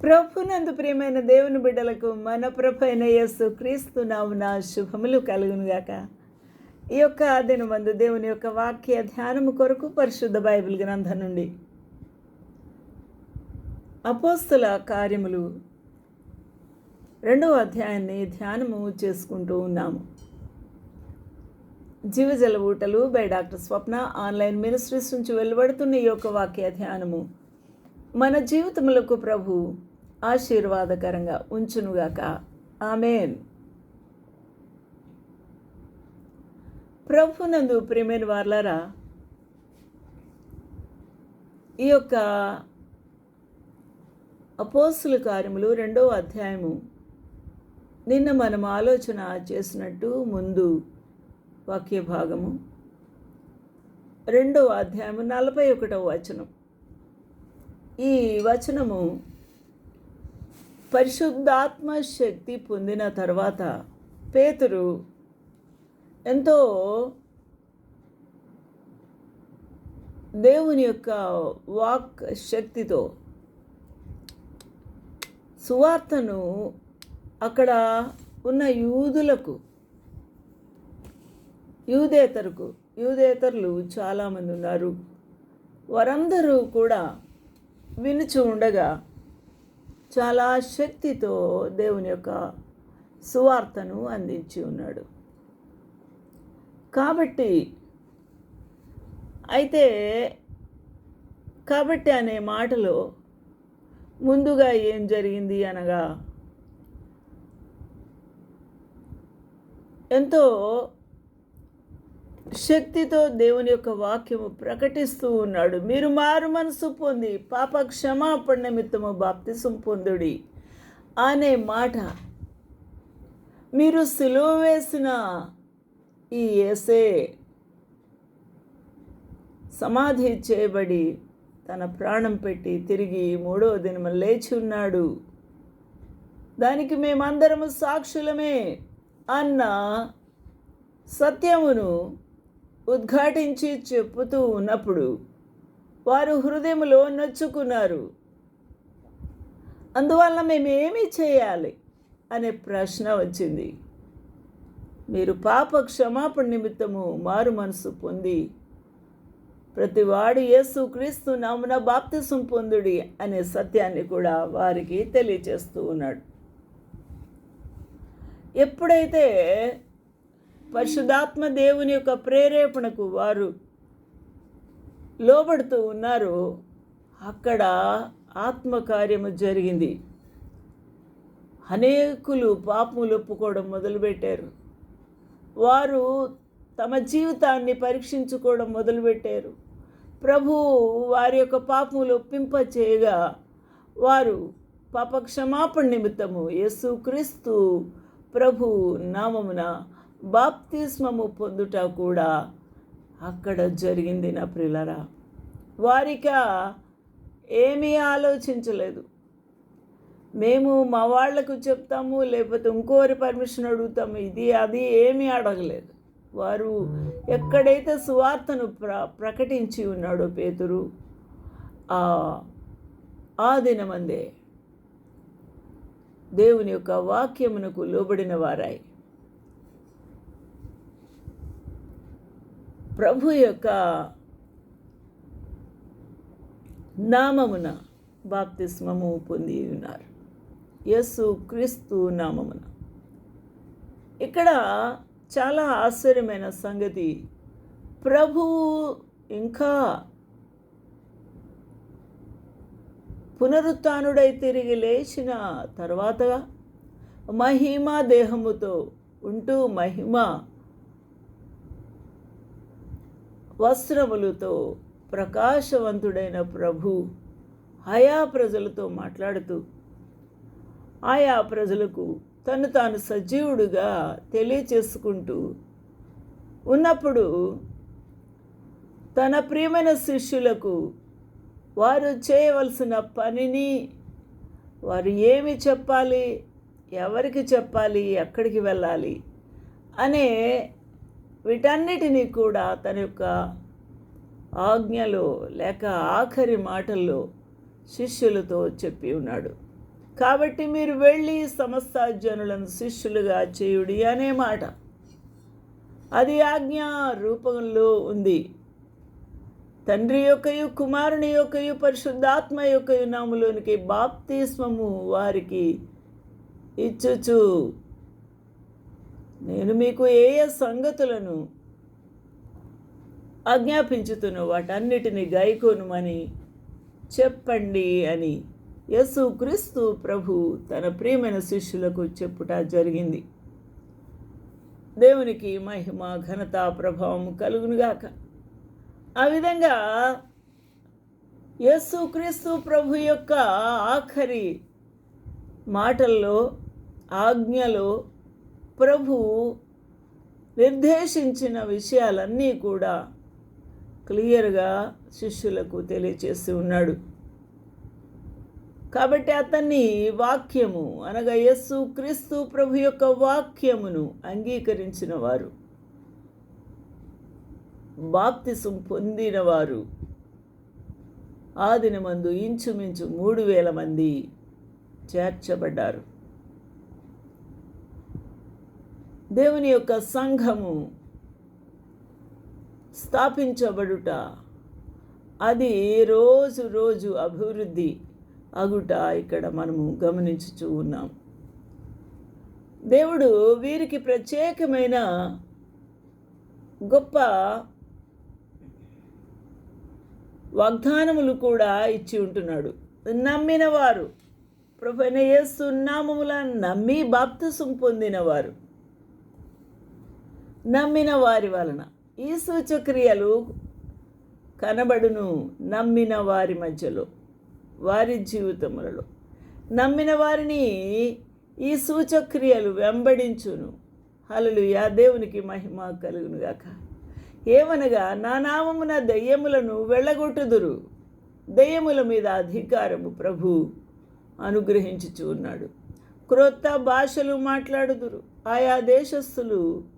ప్రభునందు ప్రియమైన దేవుని బిడ్డలకు మన ప్రభు అయిన యేసు క్రీస్తు నామున శుభములు కలుగునుగాక. ఈ యొక్క దినమందు దేవుని యొక్క వాక్య ధ్యానము కొరకు పరిశుద్ధ బైబిల్ గ్రంథం నుండి అపోస్తుల కార్యములు రెండవ అధ్యాయాన్ని ధ్యానము చేసుకుంటూ ఉన్నాము. జీవజల ఊటలు by doctor Swapna online ministries నుంచి వెలువడుతున్న ఈ యొక్క వాక్య ధ్యానము మన జీవితములకు ప్రభు ఆశీర్వాదకరంగా ఉంచునుగాక. ఆమెన్. ప్రభునందు ప్రేమైన వార్లరా ఈ యొక్క అపోస్తుల కార్యములు రెండవ అధ్యాయము నిన్న మనం ఆలోచన చేసినట్టు ముందు వాక్య భాగము రెండవ అధ్యాయము నలభై ఒకటవ వచనం. ఈ వచనము పరిశుద్ధాత్మ శక్తి పొందిన తర్వాత పేతురు ఎంతో దేవుని యొక్క వాక్ శక్తితో సువార్తను అక్కడ ఉన్న యూదులకు యూదేతరుకు యూదేతరులు చాలామంది ఉన్నారు. వారందరూ కూడా వినుచు ఉండగా చాలా శక్తితో దేవుని యొక్క సువార్తను అందించి ఉన్నాడు. కాబట్టి అయితే కాబట్టి అనే మాటలో ముందుగా ఏం జరిగింది అనగా ఎంతో శక్తితో దేవుని యొక్క వాక్యము ప్రకటిస్తూ ఉన్నాడు. మీరు మారు మనసు పొంది పాప క్షమాపణ నిమిత్తము బాప్తిసం పొందుడి అనే మాట మీరు సిలువ వేసిన ఈ ఏసే సమాధి చేయబడి తన ప్రాణం పెట్టి తిరిగి మూడవ దినమ లేచి ఉన్నాడు. దానికి మేమందరము సాక్షులమే అన్న సత్యమును ఉద్ఘాటించి చెప్పుతూ ఉన్నప్పుడు వారు హృదయములో నొచ్చుకున్నారు. అందువల్ల మేమేమి చేయాలి? అనే ప్రశ్న వచ్చింది. మీరు పాప క్షమాపణ నిమిత్తము మారు మనసు పొంది ప్రతివాడు యేసు క్రీస్తు నామున బాప్తిసం పొందుడి అనే సత్యాన్ని కూడా వారికి తెలియచేస్తూ ఉన్నాడు. ఎప్పుడైతే పరిశుధాత్మ దేవుని యొక్క ప్రేరేపణకు వారు లోబడుతూ ఉన్నారు అక్కడ ఆత్మకార్యము జరిగింది. అనేకులు పాపములు ఒప్పుకోవడం మొదలుపెట్టారు. వారు తమ జీవితాన్ని పరీక్షించుకోవడం మొదలుపెట్టారు. ప్రభు వారి యొక్క పాపములు ఒప్పింప చేయగా వారు పాప క్షమాపణ నిమిత్తము యేసుక్రీస్తు ప్రభు నామమున బాప్తిస్మము పొందుట కూడా అక్కడ జరిగింది నా ప్రిలరా. వారిక ఏమీ ఆలోచించలేదు. మేము మా వాళ్ళకు చెప్తాము లేకపోతే ఇంకోరి పర్మిషన్ అడుగుతాము ఇది అది ఏమీ అడగలేదు. వారు ఎక్కడైతే సువార్తను ప్ర ప్రకటించి ఉన్నాడో పేతురు ఆ ఆ దినమందే దేవుని యొక్క వాక్యమునకు లోబడిన వారాయి. ప్రభు యొక్క నామమున బాప్తిస్మము పొంది ఉన్నారు. యస్సు క్రీస్తు నామమున. ఇక్కడ చాలా ఆశ్చర్యమైన సంగతి. ప్రభువు ఇంకా పునరుత్డై తిరిగి లేచిన తర్వాత మహిమ దేహముతో ఉంటూ మహిమ వస్త్రములతో ప్రకాశవంతుడైన ప్రభు ఆయా ప్రజలతో మాట్లాడుతూ ఆయా ప్రజలకు తను తాను సజీవుడుగా తెలియచేసుకుంటూ ఉన్నప్పుడు తన ప్రియమైన శిష్యులకు వారు చేయవలసిన పనిని వారు ఏమి చెప్పాలి? ఎవరికి చెప్పాలి? ఎక్కడికి వెళ్ళాలి? అనే వీటన్నిటినీ కూడా తన యొక్క ఆజ్ఞలో లేక ఆఖరి మాటల్లో శిష్యులతో చెప్పి ఉన్నాడు. కాబట్టి మీరు వెళ్ళి సమస్త జనులను శిష్యులుగా చేయుడి అనే మాట. అది ఆజ్ఞ రూపంలో ఉంది. తండ్రి యొక్కయు కుమారుని యొక్కయు పరిశుద్ధాత్మ యొక్క నాములోనికి బాప్తిస్మము వారికి ఇచ్చుచు. నేను మీకు ఏ ఏ సంగతులను ఆజ్ఞాపించుతును వాటన్నిటిని గైకోనుమని చెప్పండి అని యేసు క్రీస్తు ప్రభు తన ప్రియమైన శిష్యులకు చెప్పుట జరిగింది. దేవునికి మహిమ ఘనత ప్రభావం కలుగునుగాక. ఆ విధంగా యేసు క్రీస్తు ప్రభు యొక్క ఆఖరి మాటల్లో ఆజ్ఞలో ప్రభు నిర్దేశించిన విషయాలన్నీ కూడా క్లియర్గా శిష్యులకు తెలియచేసి ఉన్నాడు. కాబట్టి అతన్ని వాక్యము అనగా యస్సు క్రీస్తు ప్రభు యొక్క వాక్యమును అంగీకరించిన వారు బాప్తిసం పొందినవారు ఆ దినమందు ఇంచుమించు మూడు వేల మంది చేర్చబడ్డారు. దేవుని యొక్క సంఘము స్థాపించబడుట అది రోజు రోజు అభివృద్ధి అగుట ఇక్కడ మనము గమనించుచూ ఉన్నాం. దేవుడు వీరికి ప్రత్యేకమైన గొప్ప వాగ్దానములు కూడా ఇచ్చి ఉంటున్నాడు. నమ్మిన వారు ప్రభుత్వ యేసు నామముల నమ్మి బాప్తిసం పొందినవారు. నమ్మిన వారి వలన. ఈ సూచక్రియలు కనబడును నమ్మిన వారి మధ్యలో వారి జీవితములలో. నమ్మిన వారిని ఈ సూచక్రియలు వెంబడించును. హలలు యా దేవునికి మహిమ కలుగునుగాక. ఏమనగా నా నామమున దయ్యములను వెళ్ళగొట్టుదురు. దయ్యముల మీద అధికారము ప్రభు అనుగ్రహించుచు ఉన్నాడు క్రొత్త భాషలు మాట్లాడుదురు. ఆయా దేశస్థులు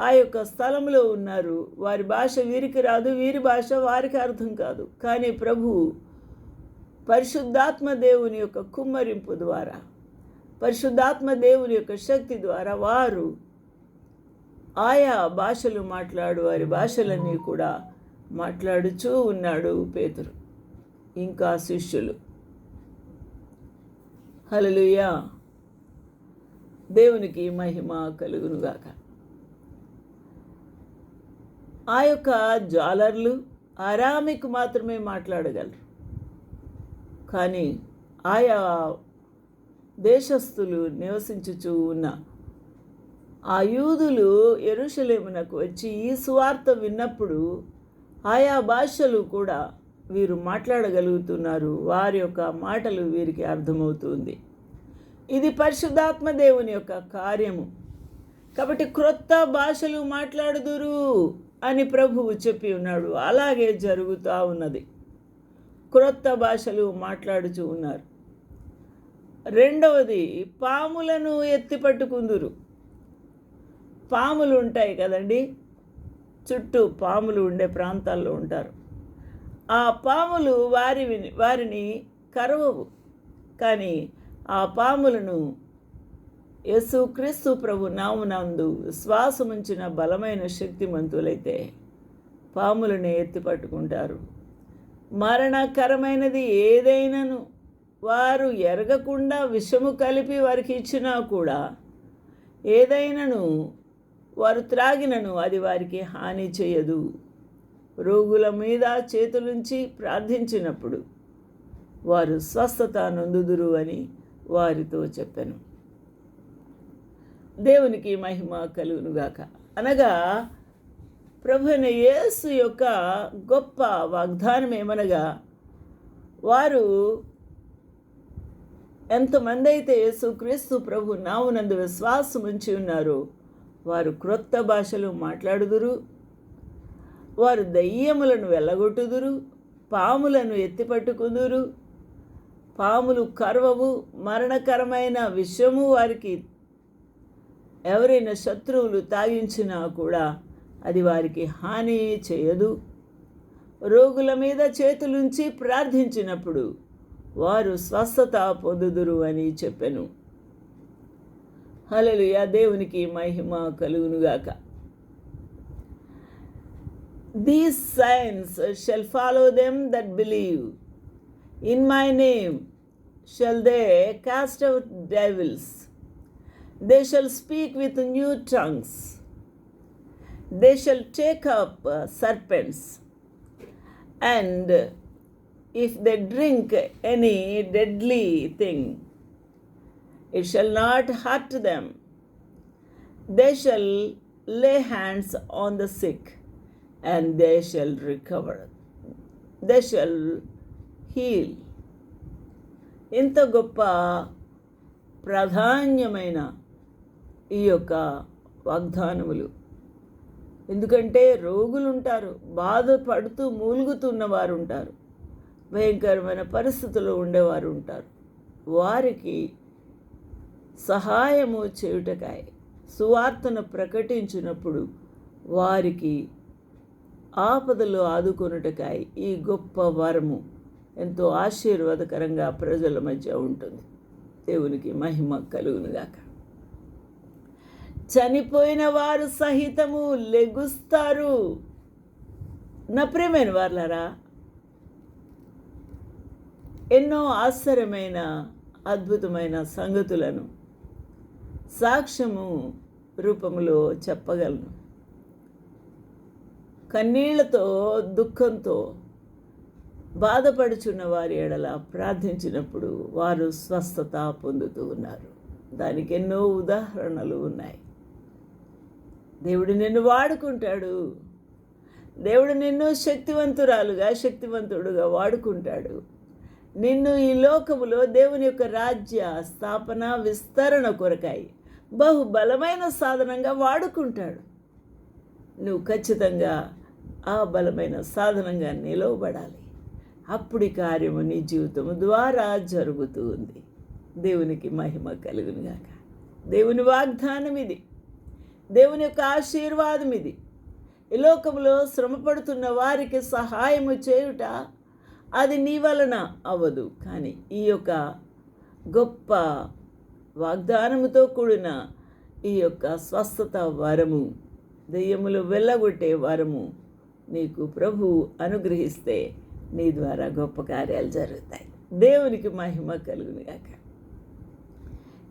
ఆ యొక్క స్థలంలో ఉన్నారు. వారి భాష వీరికి రాదు వీరి భాష వారికి అర్థం కాదు. కానీ ప్రభు పరిశుద్ధాత్మ దేవుని యొక్క కుమ్మరింపు ద్వారా పరిశుద్ధాత్మ దేవుని యొక్క శక్తి ద్వారా వారు ఆయా భాషలు మాట్లాడు వారి భాషలన్నీ కూడా మాట్లాడుచూ ఉన్నాడు పేతురు ఇంకా శిష్యులు. హలలుయా దేవునికి మహిమ కలుగునుగాక. ఆ యొక్క జాలర్లు అరామిక్ మాత్రమే మాట్లాడగలరు. కానీ ఆయా దేశస్థులు నివసించుచూ ఉన్న ఆ యూదులు ఎరుషలేమునకు వచ్చి ఈ సువార్త విన్నప్పుడు ఆయా భాషలు కూడా వీరు మాట్లాడగలుగుతున్నారు. వారి యొక్క మాటలు వీరికి అర్థమవుతుంది. ఇది పరిశుద్ధాత్మ దేవుని యొక్క కార్యము. కాబట్టి క్రొత్త భాషలు మాట్లాడుదురు. అని ప్రభువు చెప్పి ఉన్నాడు. అలాగే జరుగుతూ ఉన్నది. క్రొత్త భాషలు మాట్లాడుచూ ఉన్నారు. రెండవది పాములను ఎత్తి పట్టుకుందురు. పాములు ఉంటాయి కదండి. చుట్టూ పాములు ఉండే ప్రాంతాల్లో ఉంటారు. ఆ పాములు వారి వారిని కరవవు. కానీ ఆ పాములను యేసుక్రీస్తు ప్రభు నామునందు శ్వాసముంచిన బలమైన శక్తిమంతులైతే పాములను ఎత్తి పట్టుకుంటారు. మరణకరమైనది ఏదైనాను వారు ఎరగకుండా విషము కలిపి వారికి ఇచ్చినా కూడా ఏదైనాను వారు త్రాగినను అది వారికి హాని చేయదు. రోగుల మీద చేతులుంచి ప్రార్థించినప్పుడు వారు స్వస్థత నొందుదురు అని వారితో చెప్పాను. దేవునికి మహిమ కలుగునుగాక. అనగా ప్రభుని యేసు యొక్క గొప్ప వాగ్దానం ఏమనగా వారు ఎంతమంది అయితే యేసుక్రీస్తు ప్రభు నావునందు విశ్వాసం ఉంచి ఉన్నారో వారు క్రొత్త భాషలు మాట్లాడుదురు వారు దయ్యములను వెళ్ళగొట్టుదురు పాములను ఎత్తిపట్టుకుందురు పాములు కరవవు మరణకరమైన విషయము వారికి ఎవరైనా శత్రువులు తాగించినా కూడా అది వారికి హాని చేయదు. రోగుల మీద చేతులుంచి ప్రార్థించినప్పుడు వారు స్వస్థత పొందుదురు అని చెప్పాను. హలలుయ దేవునికి మహిమ కలుగునుగాక. These signs shall follow them that believe in my name shall they cast out devils They shall speak with new tongues they shall take up serpents and if they drink any deadly thing, it shall not hurt them. They shall lay hands on the sick, and they shall recover. They shall heal. ఇంత గొప్ప ప్రాధాన్యమైన ఈ యొక్క వాగ్దానములు. ఎందుకంటే రోగులు ఉంటారు బాధపడుతూ మూలుగుతున్న వారు ఉంటారు భయంకరమైన పరిస్థితుల్లో ఉండేవారు ఉంటారు వారికి సహాయము చేయుటకాయ సువార్తను ప్రకటించినప్పుడు వారికి ఆపదలు ఆదుకొనుటకాయ ఈ గొప్ప వరము ఎంతో ఆశీర్వాదకరంగా ప్రజల మధ్య ఉంటుంది. దేవునికి మహిమ కలుగునుగాక. చనిపోయిన వారు సహితము లెగుస్తారు. నా ప్రేమైన వాళ్ళరా ఎన్నో ఆశ్చర్యమైన అద్భుతమైన సంగతులను సాక్ష్యము రూపంలో చెప్పగలను. కన్నీళ్ళతో దుఃఖంతో బాధపడుచున్న వారి ఎడల ప్రార్థించినప్పుడు వారు స్వస్థత పొందుతూ ఉన్నారు. దానికి ఎన్నో ఉదాహరణలు ఉన్నాయి. దేవుడు నిన్ను వాడుకుంటాడు. దేవుడు నిన్ను శక్తివంతురాలుగా శక్తివంతుడుగా వాడుకుంటాడు. నిన్ను ఈ లోకములో దేవుని యొక్క రాజ్య స్థాపన విస్తరణ కొరకాయి. బహు బలమైన సాధనంగా వాడుకుంటాడు. నువ్వు ఖచ్చితంగా ఆ బలమైన సాధనంగా నిలవబడాలి. అప్పుడు కార్యము నీ జీవితం ద్వారా జరుగుతూ ఉంది. దేవునికి మహిమ కలుగునుగాక. దేవుని వాగ్దానం ఇది. దేవుని యొక్క ఆశీర్వాదం ఇది. ఈ లోకంలో శ్రమపడుతున్న వారికి సహాయము చేయుట అది నీ వలన అవ్వదు. కానీ ఈ యొక్క గొప్ప వాగ్దానముతో కూడిన ఈ యొక్క స్వస్థత వరము దెయ్యములు వెళ్ళగొట్టే వరము నీకు ప్రభు అనుగ్రహిస్తే నీ ద్వారా గొప్ప కార్యాలు జరుగుతాయి. దేవునికి మహిమ కలుగునిగాక.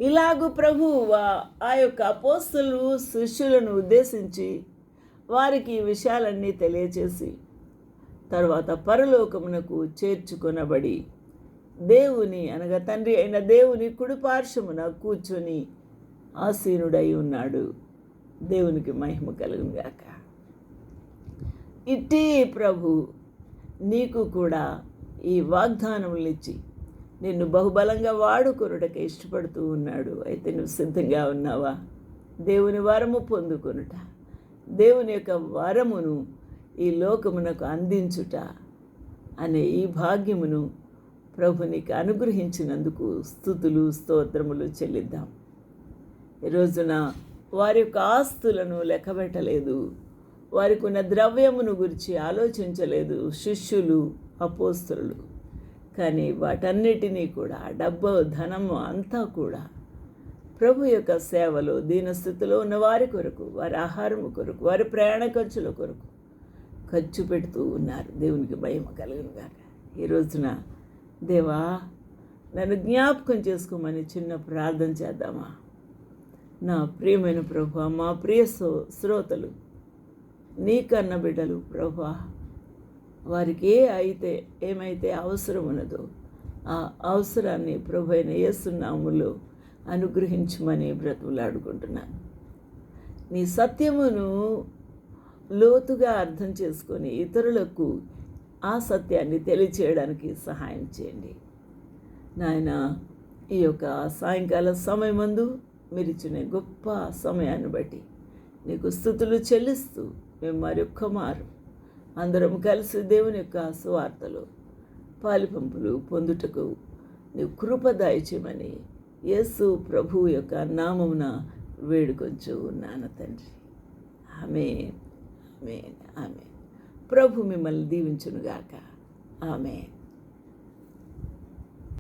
ఇలాగు ప్రభు ఆ యొక్క అపోస్తులు శిష్యులను ఉద్దేశించి వారికి ఈ విషయాలన్నీ తెలియచేసి తర్వాత పరలోకమునకు చేర్చుకొనబడి దేవుని అనగా తండ్రి అయిన దేవుని కుడిపార్శ్వమున కూర్చొని ఆసీనుడై ఉన్నాడు. దేవునికి మహిమ కలుగుగాక ఇట్టి ప్రభు నీకు కూడా ఈ వాగ్దానములు ఇచ్చి నిన్ను బహుబలంగా వాడుకొనుటకు ఇష్టపడుతూ ఉన్నాడు. అయితే నువ్వు సిద్ధంగా ఉన్నావా? దేవుని వరము పొందుకొనుట దేవుని యొక్క వరమును ఈ లోకమునకు అందించుట అనే ఈ భాగ్యమును ప్రభు నీకు అనుగ్రహించినందుకు స్థుతులు స్తోత్రములు చెల్లిద్దాం. ఈ రోజున వారి యొక్క ఆస్తులను లెక్కబెట్టలేదు. వారికి ఉన్న ద్రవ్యమును గురించి ఆలోచించలేదు. శిష్యులు అపోస్తులు. కానీ వాటన్నిటినీ కూడా డబ్బు ధనము అంతా కూడా ప్రభు యొక్క సేవలో దీనస్థితిలో ఉన్న వారి కొరకు వారి ఆహారం కొరకు వారి ప్రయాణ ఖర్చుల కొరకు ఖర్చు పెడుతూ ఉన్నారు. దేవునికి భయం కలుగును గాక. ఈ రోజున దేవా నన్ను జ్ఞాపకం చేసుకోమని చిన్న ప్రార్థన చేద్దామా? నా ప్రియమైన ప్రభు మా ప్రియ శ్రోతలు నీ కన్న బిడ్డలు ప్రభా వారికి ఏ అయితే ఏమైతే అవసరం ఉన్నదో ఆ అవసరాన్ని ప్రభు అయిన యేసునాములు అనుగ్రహించమని బ్రతుకులాడుకుంటున్నాను నీ సత్యమును లోతుగా అర్థం చేసుకొని ఇతరులకు ఆ సత్యాన్ని తెలియచేయడానికి సహాయం చేయండి. నాయన ఈ యొక్క సాయంకాల సమయమందు మీరు ఇచ్చిన గొప్ప సమయాన్ని బట్టి నీకు స్థుతులు చెల్లిస్తూ మేము మరొక్క మారు అందరం కలిసి దేవుని యొక్క సువార్తలు పాలిపంపులు పొందుటకు నీవు కృప దాయిచేయమని యేసు ప్రభు యొక్క నామమున వేడుకొంచు నాన్న తండ్రి. ఆమె ఆమె ఆమె ప్రభు మిమ్మల్ని దీవించునుగాక. ఆమె